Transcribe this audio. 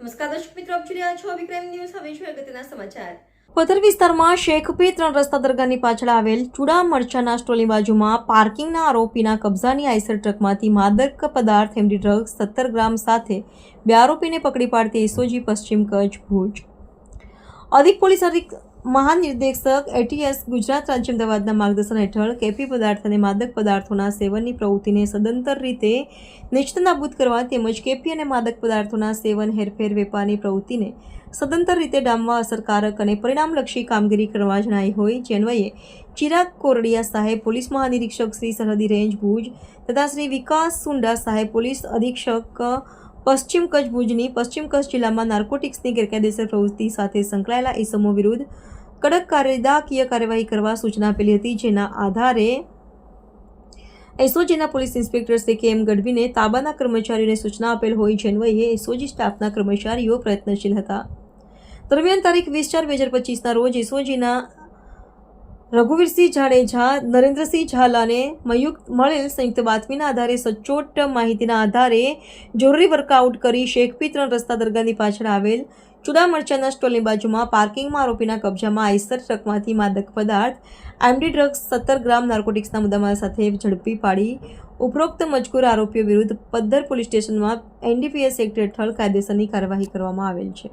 નમસ્કાર, દર્શક મિત્રો, આપ જોઈ રહ્યા છો વિક્રમ ન્યૂઝ. હવે છે અગત્યના સમાચાર. પથર વિસ્તારમાં શેખપી ત્રણ રસ્તા દરગાહની પાછળ આવેલ ચૂડા મરચાના સ્ટોલની બાજુમાં પાર્કિંગના આરોપીના કબજાની આઈસર ટ્રકમાંથી માદક પદાર્થ, એમડી ડ્રગ્સ, સત્તર ગ્રામ સાથે બે આરોપીને પકડી પાડતી એસઓજી પશ્ચિમ કચ્છ ભુજ. અધિક પોલીસ મહાનિર્દેશક એટીએસ ગુજરાત રાજ્ય અમદાવાદના માર્ગદર્શન હેઠળ કેફી પદાર્થ અને માદક પદાર્થોના સેવનની પ્રવૃત્તિને સદંતર રીતે નિષ્ઠનાબૂદ કરવા તેમજ કેફી અને માદક પદાર્થોના સેવન, હેરફેર, વેપારની પ્રવૃત્તિને સદંતર રીતે ડામવા અસરકારક અને પરિણામલક્ષી કામગીરી કરવા જણાઈ હોય. જે અન્વયે ચિરાગ કોરડિયા સાહેબ પોલીસ મહાનિરીક્ષક શ્રી સરહદી રેન્જ ભુજ તથા શ્રી વિકાસ સુંડા સાહેબ પોલીસ અધિક્ષક પશ્ચિમ કચ્છ ભુજની પશ્ચિમ કચ્છ જિલ્લામાં નાર્કોટિક્સની ગેરકાયદેસર પ્રવૃત્તિ સાથે સંકળાયેલા ઇસમો વિરુદ્ધ કડક કાયદાકીય કાર્યવાહી કરવા સૂચના આપેલી હતી, જેના આધારે એસઓજીના પોલીસ ઇન્સ્પેક્ટર શ્રી કે એમ ગઢવીને તાબાના કર્મચારીઓને સૂચના આપેલ હોય જેન્વયે એસઓજી સ્ટાફના કર્મચારીઓ પ્રયત્નશીલ હતા. દરમિયાન તારીખ વીસ ચાર બે હજાર પચીસના રોજ એસઓજીના રઘુવીરસિંહ જાડેજા, નરેન્દ્રસિંહ ઝાલાને મળેલ સંયુક્ત બાતમીના આધારે સચોટ માહિતીના આધારે જરૂરી વર્કઆઉટ કરી શેખપી રસ્તા દરગાહની પાછળ આવેલ ચૂડા મરચાના સ્ટોલની બાજુમાં પાર્કિંગમાં આરોપીના કબજામાં આઈસર ટ્રકમાંથી માદક પદાર્થ એમડી ડ્રગ્સ, સત્તર ગ્રામ નાર્કોટિક્સના મુદ્દામાલ સાથે ઝડપી પાડી ઉપરોક્ત મજકૂર આરોપીઓ વિરુદ્ધ પદ્ધર પોલીસ સ્ટેશનમાં એનડીપીએસ એક્ટ હેઠળ કાયદેસરની કાર્યવાહી કરવામાં આવેલ છે.